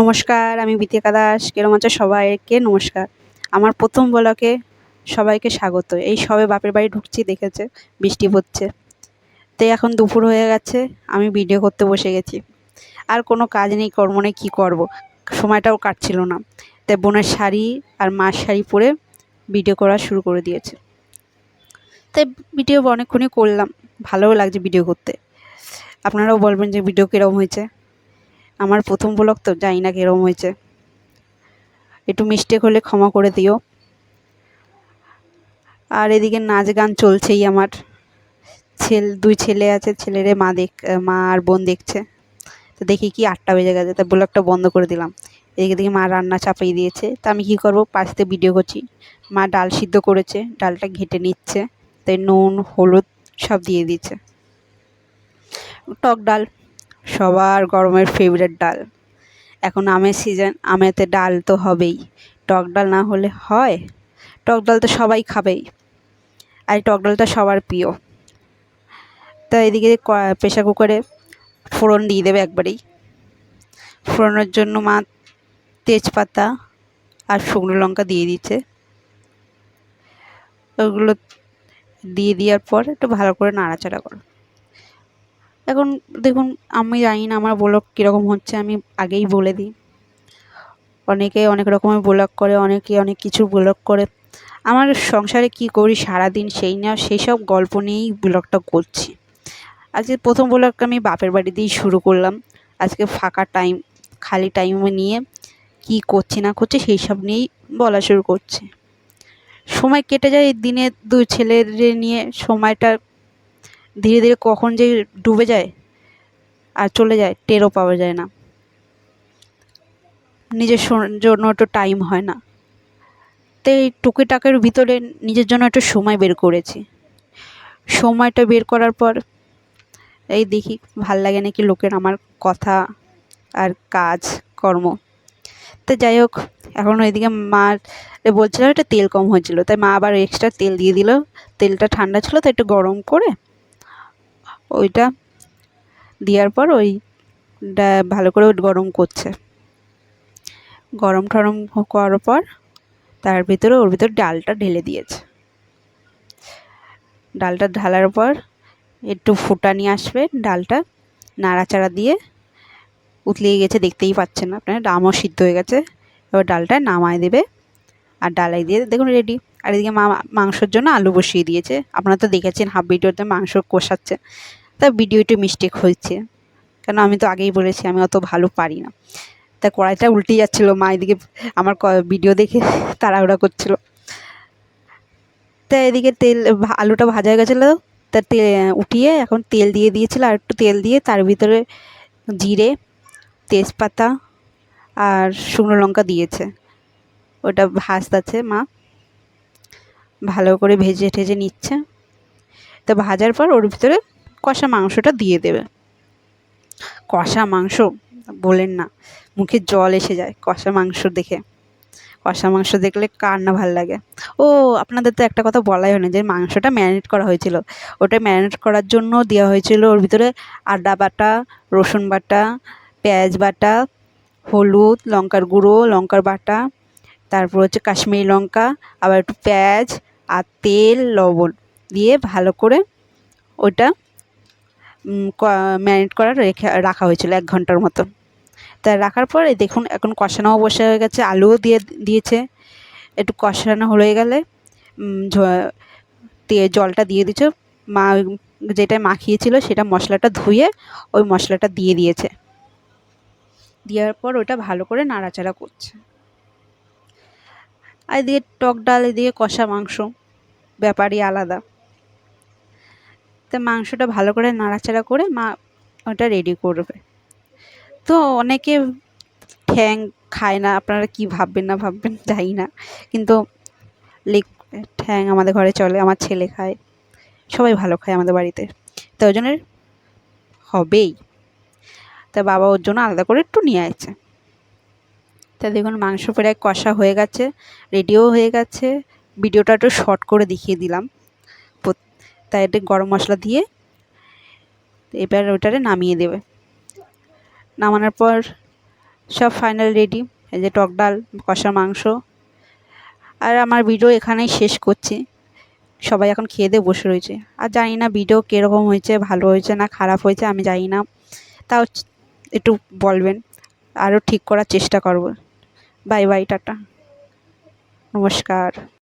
নমস্কার, আমি বিতিকা দাস, কেরম আছে সবাইকে? নমস্কার। আমার প্রথম ব্লকে সবাইকে স্বাগত। এই সবে বাপের বাড়ি ঢুকছি, দেখেছে, বৃষ্টি পড়ছে। তাই এখন দুপুর হয়ে গেছে, আমি ভিডিও করতে বসে গেছি। আর কোনো কাজ নেই, কর্ম নেই, কী করব? সময়টাও কাটছিল না। তাই বোনের শাড়ি আর মার শাড়ি পরে ভিডিও করা শুরু করে দিয়েছে। তাই ভিডিও অনেকক্ষণই করলাম, ভালোও লাগছে ভিডিও করতে। আপনারাও বলবেন যে ভিডিও কীরকম হয়েছে। আমার প্রথম ব্লগ তো জানি না কীরকম হয়েছে। একটু মিস্টেক হলে ক্ষমা করে দিও। আর এদিকে নাচ গান চলছেই আমার। ছেল দুই ছেলে আছে, ছেলেরে মা দেখ মা আর বোন দেখছে। তো দেখি কি আটটা বেজে গেছে, তা ব্লগটা বন্ধ করে দিলাম। এদিকে দেখি মা রান্না চাপিয়ে দিয়েছে। তা আমি কী করব? পাশে ভিডিও করছি। মা ডাল সিদ্ধ করেছে, ডালটা ঘেটে নিচ্ছে। তাই নুন, হলুদ সব দিয়ে দিচ্ছে টক ডাল। সবার গরমের ফেভারিট ডাল। এখন আমের সিজন আমেতে ডাল তো হবেই। টক ডাল না হলে হয়? টক ডাল তো সবাই খাবেই। আর টক ডালটা সবার প্রিয়। তা এদিকে প্রেশার কুকারে ফোড়ন দিয়ে দেবে একবারেই। ফোড়নের জন্য মা তেজপাতা আর শুকনো লঙ্কা দিয়ে দিচ্ছে ওগুলো দিয়ে দেওয়ার পর একটু ভালো করে নাড়াচাড়া করো। এখন দেখুন, আমি জানি না আমার ব্লগ কীরকম হচ্ছে, আমি আগেই বলে দিই। অনেকে অনেক রকমের ব্লগ করে, অনেকে অনেক কিছু ব্লগ করে। আমার সংসারে কি করি সারাদিন সেই না, সেই সব গল্প নিয়েই ব্লগটা করছি। আজকে প্রথম ব্লগটা আমি বাপের বাড়ি দিয়েই শুরু করলাম। আজকে ফাঁকা টাইম খালি টাইমে নিয়ে কি করছি না করছি সেই সব নিয়েই বলা শুরু করছি। সময় কেটে যায় দিনে দুই ছেলেদের নিয়ে, সময়টা ধীরে ধীরে কখন যে ডুবে যায় আর চলে যায়, টেরও পাওয়া যায় না। নিজের জন্য একটু টাইম হয় না। তো এই টুকিটাকের ভিতরে নিজের জন্য একটু সময় বের করেছি। সময়টা বের করার পর, এই দেখি ভালো লাগে নাকি লোকের আমার কথা আর কাজ, কর্ম। তো যাই হোক, এখন ওইদিকে মা বলছিল একটা তেল কম হয়েছিল। তাই মা আবার এক্সট্রা তেল দিয়ে দিল। তেলটা ঠান্ডা ছিল তো একটু গরম করে ওইটা দেওয়ার পর ওই ভালো করে গরম করছে। গরম টরম করার পর তার ভিতরে, ওর ভিতরে ডালটা ঢেলে দিয়েছে। ডালটা ঢালার পর একটু ফুটানি আসবে ডালটা, নাড়াচাড়া দিয়ে উতলিয়ে গেছে, দেখতেই পাচ্ছেন আপনার, ডামও সিদ্ধ হয়ে গেছে। এবার ডালটা নামায় দেবে। আর ডালাই দিয়ে দেখুন রেডি আর এদিকে মা, মাংসর জন্য আলু বসিয়ে দিয়েছে। আপনারা তো দেখেছেন হাফ ভিডিওতে মাংস কষাচ্ছে। তা ভিডিও একটু মিস্টেক হয়েছে। কেন আমি তো আগেই বলেছি, আমি অত ভালো পারি না। তা কড়াইটা উল্টে যাচ্ছিল। মা এদিকে আমার ভিডিও দেখে তাড়াহুড়া করছিল। তা এদিকে তেল আলুটা ভাজা হয়ে গেছিল। তা, উঠিয়ে এখন তেল দিয়ে দিয়েছিল। আর একটু তেল দিয়ে তার ভিতরে জিরে, তেজপাতা আর শুকনো লঙ্কা দিয়েছে। ওটা ভাজতেছে মা। ভালো করে ভেজে ঠেজে নিচ্ছে। তো ভাজার পর ওর ভিতরে কষা মাংসটা দিয়ে দেবে। কষা মাংস? বলেন না। মুখে জল এসে যায় কষা মাংস দেখে। কষা মাংস দেখলে কার না ভালো লাগে। ও, আপনাদের তো একটা কথা বলাই হয়নি যে মাংসটা ম্যারিনেট করা হয়েছিল। ওটা ম্যারিনেট করার জন্য দেওয়া হয়েছিল ওর ভিতরে আদা বাটা, রসুন বাটা, পেঁয়াজ বাটা, হলুদ, লঙ্কার গুঁড়ো, লঙ্কার বাটা তারপর হচ্ছে কাশ্মীরি লঙ্কা, আবার একটু পেঁয়াজ আর তেল, লবণ দিয়ে ভালো করে ওটা ম্যারিনেট করা রেখে, রাখা হয়েছিল এক ঘণ্টার মতো। তা রাখার পরে দেখুন, এখন কষানোও বসে হয়ে গেছে, আলুও দিয়ে দিয়েছে। একটু কষানো হয়ে গেলে জলটা দিয়ে দিচ্ছে মা যেটা মাখিয়েছিল সেটা মশলাটা ধুয়ে ওই মশলাটা দিয়ে দিয়েছে। দেওয়ার পর ওটা ভালো করে নাড়াচাড়া করছে। আর এদিকে টক ডাল, এদিকে কষা মাংস। ব্যাপারই আলাদা। তা মাংসটা ভালো করে নাড়াচাড়া করে মা ওটা রেডি করবে। তো অনেকে ঠ্যাং খায় না, আপনারা কি ভাববেন না ভাববেন জানি না। কিন্তু লেগ ঠ্যাং আমাদের ঘরে চলে, আমার ছেলে খায়। সবাই ভালো খায় আমাদের বাড়িতে। তো ওই জন্য হবেই। তা বাবা ওর জন্য আলাদা করে একটু নিয়ে আসছে। তা দেখুন, মাংস প্রায় কষা হয়ে গেছে রেডিও হয়ে গেছে। ভিডিওটা একটু শর্ট করে দেখিয়ে দিলাম। তাই একটু গরম মশলা দিয়ে এবার ওটারে নামিয়ে দেবে। নামানোর পর সব ফাইনাল রেডি এই যে টক ডাল, কষা মাংস। আর আমার ভিডিও এখানেই শেষ করছি। সবাই এখন খেয়ে দিয়ে বসে রয়েছে। আর জানি না ভিডিও কীরকম হয়েছে, ভালো হয়েছে না খারাপ হয়েছে, আমি জানি না। তাও একটু বলবেন আরও ঠিক করার চেষ্টা করব। Bye bye tata. নমস্কার।